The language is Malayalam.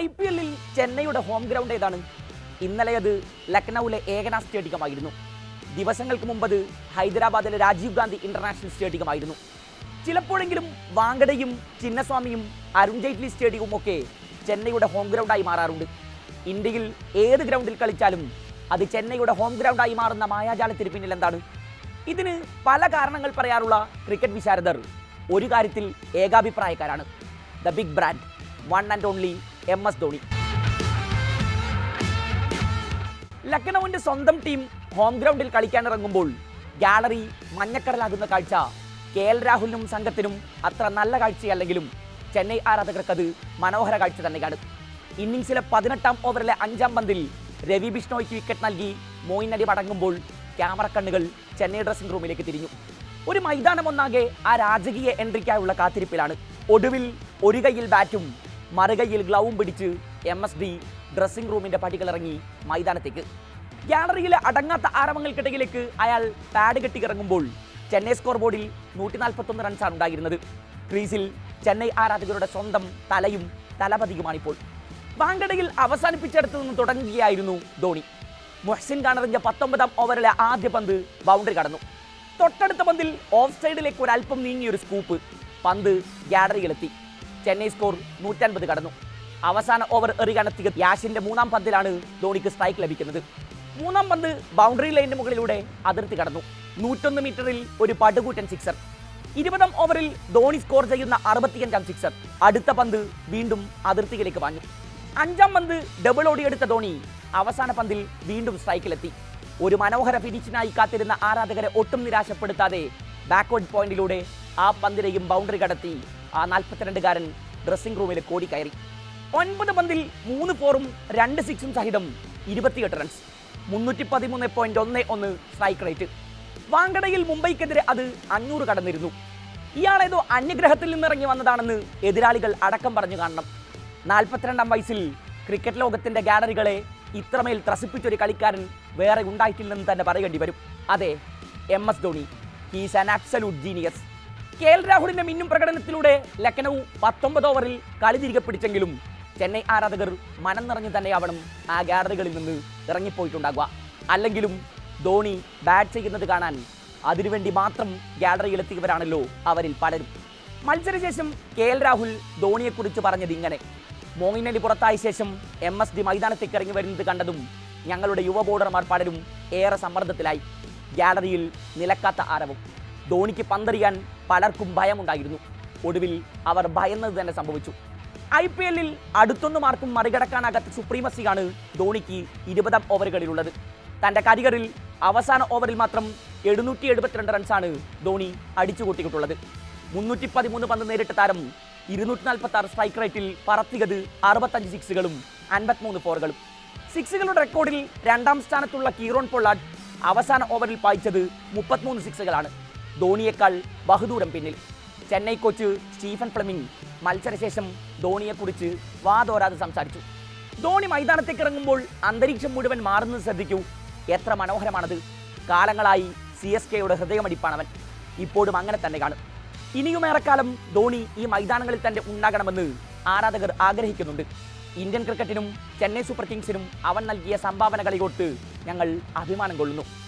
ഐ പി എല്ലിൽ ചെന്നൈയുടെ ഹോം ഗ്രൗണ്ട് ഏതാണ്? ഇന്നലെ അത് ലക്നൌവിലെ ഏകനാ സ്റ്റേഡിയമായിരുന്നു. ദിവസങ്ങൾക്ക് മുമ്പ് അത് ഹൈദരാബാദിലെ രാജീവ് ഗാന്ധി ഇന്റർനാഷണൽ സ്റ്റേഡിയമായിരുന്നു. ചിലപ്പോഴെങ്കിലും വാങ്കടയും ചിന്നസ്വാമിയും അരുൺ ജെയ്റ്റ്ലി സ്റ്റേഡിയവും ഒക്കെ ചെന്നൈയുടെ ഹോം ഗ്രൗണ്ടായി മാറാറുണ്ട്. ഇന്ത്യയിൽ ഏത് ഗ്രൗണ്ടിൽ കളിച്ചാലും അത് ചെന്നൈയുടെ ഹോം ഗ്രൗണ്ടായി മാറുന്ന മായാജാലത്തിന് പിന്നിൽ എന്താണ്? ഇതിന് പല കാരണങ്ങൾ പറയാറുള്ള ക്രിക്കറ്റ് വിശാരദർ ഒരു കാര്യത്തിൽ ഏകാഭിപ്രായക്കാരാണ്. The big brand one and only M S Dhoni. ലക്നൌവിന്റെ സ്വന്തം ടീം ഹോം ഗ്രൗണ്ടിൽ കളിക്കാനിറങ്ങുമ്പോൾ ഗാലറി മഞ്ഞക്കടലാകുന്ന കാഴ്ച. കെ എൽ രാഹുലിനും സംഘത്തിനും അത്ര നല്ല കാഴ്ചയല്ലെങ്കിലും ചെന്നൈ ആരാധകർക്കത് മനോഹര കാഴ്ച തന്നെയാണ്. ഇന്നിംഗ്സിലെ പതിനെട്ടാം ഓവറിലെ അഞ്ചാം പന്തിൽ രവി ബിഷ്ണോയ്ക്ക് വിക്കറ്റ് നൽകി മോയിൻ അലി മടങ്ങുമ്പോൾ ക്യാമറ കണ്ണുകൾ ചെന്നൈ ഡ്രസ്സിംഗ് റൂമിലേക്ക് തിരിഞ്ഞു. ഒരു മൈതാനം ഒന്നാകെ ആ രാജകീയ എൻട്രിക്കായുള്ള കാത്തിരിപ്പിലാണ്. ഒടുവിൽ ഒരു കൈയിൽ ബാറ്റും മറുകൈയിൽ ഗ്ലൗവും പിടിച്ച് എം എസ് ഡി ഡ്രസ്സിംഗ് റൂമിന്റെ പടികളിറങ്ങി മൈതാനത്തേക്ക്. ഗാലറിയിലെ അടങ്ങാത്ത ആരവങ്ങൾക്കിടയിലേക്ക് അയാൾ പാഡ് ഇറങ്ങുമ്പോൾ ചെന്നൈ സ്കോർ ബോർഡിൽ നൂറ്റി നാൽപ്പത്തൊന്ന് റൺസാണ് ഉണ്ടായിരുന്നത്. ക്രീസിൽ ചെന്നൈ ആരാധകരുടെ സ്വന്തം തലയും തലപതിയുമാണിപ്പോൾ. വാങ്കടയിൽ അവസാനിപ്പിച്ചെടുത്തു നിന്ന് തുടങ്ങുകയായിരുന്നു ധോണി. മുഹ്സിൻ ഖാനറിന്റെ പത്തൊമ്പതാം ഓവറിലെ ആദ്യ പന്ത് ബൗണ്ടറി കടന്നു. തൊട്ടടുത്ത പന്തിൽ ഓഫ് സൈഡിലേക്ക് ഒരല്പം നീങ്ങിയൊരു സ്കൂപ്പ് പന്ത് ഗാലറിയിലെത്തി ചെന്നൈ സ്കോർ നൂറ്റൻപത് കടന്നു. അവസാന ഓവർ എറികണത്തിയ യാഷിന്റെ മൂന്നാം പന്തിലാണ് ധോണിക്ക് സ്ട്രൈക്ക് ലഭിക്കുന്നത്. മൂന്നാം പന്ത് ബൗണ്ടറി ലൈനിന് മുകളിലൂടെ അതിർത്തി കടന്നു. നൂറ്റൊന്ന് മീറ്ററിൽ ഒരു പടുകൂറ്റൻ സിക്സർ ഇരുപതാം ഓവറിൽ ധോണി സ്കോർ ചെയ്യുന്ന അറുപത്തിയഞ്ചാം സിക്സർ അടുത്ത പന്ത് വീണ്ടും അതിർത്തിയിലേക്ക് വാങ്ങി അഞ്ചാം പന്ത് ഡബിൾ ഓടിയെടുത്ത ധോണി അവസാന പന്തിൽ വീണ്ടും സ്ട്രൈക്കിലെത്തി ഒരു മനോഹര ഫിനിഷിനായി കാത്തിരുന്ന ആരാധകരെ ഒട്ടും നിരാശപ്പെടുത്താതെ ബാക്ക്വേർഡ് പോയിന്റിലൂടെ ആ പന്തിനെയും ബൗണ്ടറി കടത്തി ആ നാൽപ്പത്തിരണ്ടുകാരൻ ഡ്രസ്സിംഗ് റൂമിൽ കോടി കയറി. ഒൻപത് പന്തിൽ മൂന്ന് ഫോറും രണ്ട് സിക്സും സഹിതം ഇരുപത്തിയെട്ട് റൺസ് മുന്നൂറ്റി പതിമൂന്ന് പോയിന്റ് ഒന്ന് ഒന്ന് സ്ട്രൈക്ക് റേറ്റ് വാങ്കടയിൽ മുംബൈക്കെതിരെ അത് അഞ്ഞൂറ് കടന്നിരുന്നു. ഇയാളേതോ അന്യഗ്രഹത്തിൽ നിന്നിറങ്ങി വന്നതാണെന്ന് എതിരാളികൾ അടക്കം പറഞ്ഞു കാണണം. നാൽപ്പത്തിരണ്ടാം വയസ്സിൽ ക്രിക്കറ്റ് ലോകത്തിന്റെ ഗാലറികളെ ഇത്രമേൽ ത്രസിപ്പിച്ചൊരു കളിക്കാരൻ വേറെ ഉണ്ടായിട്ടില്ലെന്ന് തന്നെ പറയേണ്ടി വരും. അതെ M S Dhoni. He's an absolute genius K L രാഹുലിന്റെ മിന്നും പ്രകടനത്തിലൂടെ ലക്നൗ പത്തൊമ്പത് ഓവറിൽ കളി തിരികെ പിടിച്ചെങ്കിലും ചെന്നൈ ആരാധകർ മനം നിറഞ്ഞു തന്നെയാവണം ആ ഗാലറികളിൽ നിന്ന് ഇറങ്ങിപ്പോയിട്ടുണ്ടാകുക അല്ലെങ്കിലും ധോണി ബാറ്റ് ചെയ്യുന്നത് കാണാൻ അതിനുവേണ്ടി മാത്രം ഗാലറിയിലെത്തിയവരാണല്ലോ അവരിൽ പലരും. മത്സരശേഷം കെ എൽ രാഹുൽ ധോണിയെക്കുറിച്ച് പറഞ്ഞത് ഇങ്ങനെ. മോയിൻ പുറത്തായ ശേഷം എം എസ് ഡി മൈതാനത്തേക്ക് ഇറങ്ങി വരുന്നത് കണ്ടതും ഞങ്ങളുടെ യുവ ബോർഡർമാർ പലരും ഏറെ സമ്മർദ്ദത്തിലായി. ഗാലറിയിൽ നിലക്കാത്ത ആരവം. ധോണിക്ക് പന്തറിയാൻ പലർക്കും ഭയമുണ്ടായിരുന്നു. ഒടുവിൽ അവർ ഭയന്നത് തന്നെ സംഭവിച്ചു. ഐ പി എല്ലിൽ അടുത്തൊന്നും ആർക്കും മറികടക്കാനാകാത്ത സുപ്രീമസിയാണ് ധോണിക്ക് ഇരുപതാം ഓവറുകളിലുള്ളത്. തന്റെ കരിയറിൽ അവസാന ഓവറിൽ മാത്രം എഴുന്നൂറ്റി എഴുപത്തിരണ്ട് റൺസാണ് ധോണി അടിച്ചു കൂട്ടിയിട്ടുള്ളത് മുന്നൂറ്റി പതിമൂന്ന് പന്ത് നേരിട്ട താരം ഇരുന്നൂറ്റി നാൽപ്പത്തി ആറ് സ്ട്രൈക്ക് റേറ്റിൽ പറത്തിയത് അറുപത്തഞ്ച് സിക്സുകളും അൻപത്തിമൂന്ന് ഫോറുകളും. സിക്സുകളുടെ റെക്കോർഡിൽ രണ്ടാം സ്ഥാനത്തുള്ള കീറോൺ പൊള്ളാഡ് അവസാന ഓവറിൽ പായിച്ചത് മുപ്പത്തിമൂന്ന് സിക്സുകളാണ്. ധോണിയേക്കാൾ ബഹുദൂരം പിന്നിൽ. ചെന്നൈ കോച്ച് സ്റ്റീഫൻ ഫ്ലെമിംഗ് മത്സരശേഷം ധോണിയെക്കുറിച്ച് വാതോരാതെ സംസാരിച്ചു. ധോണി മൈതാനത്തേക്ക് ഇറങ്ങുമ്പോൾ അന്തരീക്ഷം മുഴുവൻ മാറുന്നത് ശ്രദ്ധിക്കൂ. എത്ര മനോഹരമാണത്. കാലങ്ങളായി സി എസ് കെയുടെ ഹൃദയമടിപ്പാണവൻ. ഇപ്പോഴും അങ്ങനെ തന്നെ കാണും. ഇനിയുമേറെക്കാലം ധോണി ഈ മൈതാനങ്ങളിൽ തന്നെ ഉണ്ടാകണമെന്ന് ആരാധകർ ആഗ്രഹിക്കുന്നുണ്ട്. ഇന്ത്യൻ ക്രിക്കറ്റിനും ചെന്നൈ സൂപ്പർ കിങ്സിനും അവൻ നൽകിയ സംഭാവനകളെ ഞങ്ങൾ അഭിമാനം കൊള്ളുന്നു.